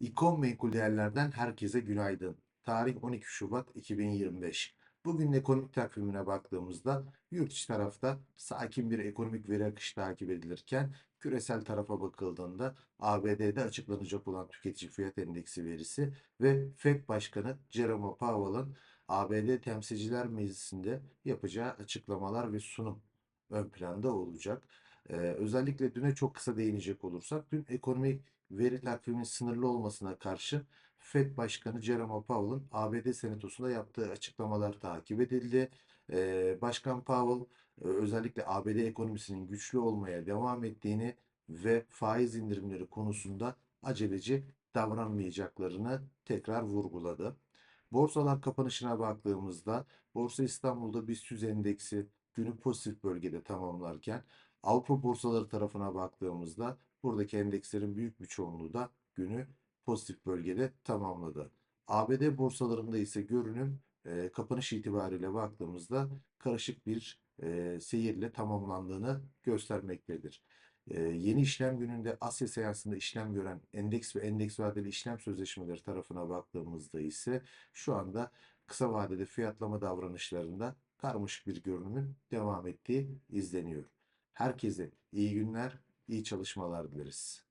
İkon menkul değerlerden herkese günaydın. Tarih 12 Şubat 2025. Bugün ekonomik takvimine baktığımızda yurt içi tarafta sakin bir ekonomik veri akışı takip edilirken küresel tarafa bakıldığında ABD'de açıklanacak olan tüketici fiyat endeksi verisi ve Fed Başkanı Jerome Powell'ın ABD Temsilciler Meclisi'nde yapacağı açıklamalar ve sunum ön planda olacak. Ee, özellikle düne çok kısa değinecek olursak dün ekonomik veri takviminin sınırlı olmasına karşın Fed Başkanı Jerome Powell'ın ABD Senatosu'nda yaptığı açıklamalar takip edildi. Ee, Başkan Powell e, özellikle ABD ekonomisinin güçlü olmaya devam ettiğini ve faiz indirimleri konusunda aceleci davranmayacaklarını tekrar vurguladı. Borsalar kapanışına baktığımızda Borsa İstanbul'da BIST 100 endeksi günü pozitif bölgede tamamlarken Avrupa borsaları tarafına baktığımızda buradaki endekslerin büyük bir çoğunluğu da günü pozitif bölgede tamamladı. ABD borsalarında ise görünüm e, kapanış itibariyle baktığımızda karışık bir e, seyirle tamamlandığını göstermektedir. E, yeni işlem gününde Asya seansında işlem gören endeks ve endeks vadeli işlem sözleşmeleri tarafına baktığımızda ise şu anda kısa vadede fiyatlama davranışlarında karmaşık bir görünümün devam ettiği izleniyor. Herkese iyi günler, iyi çalışmalar dileriz.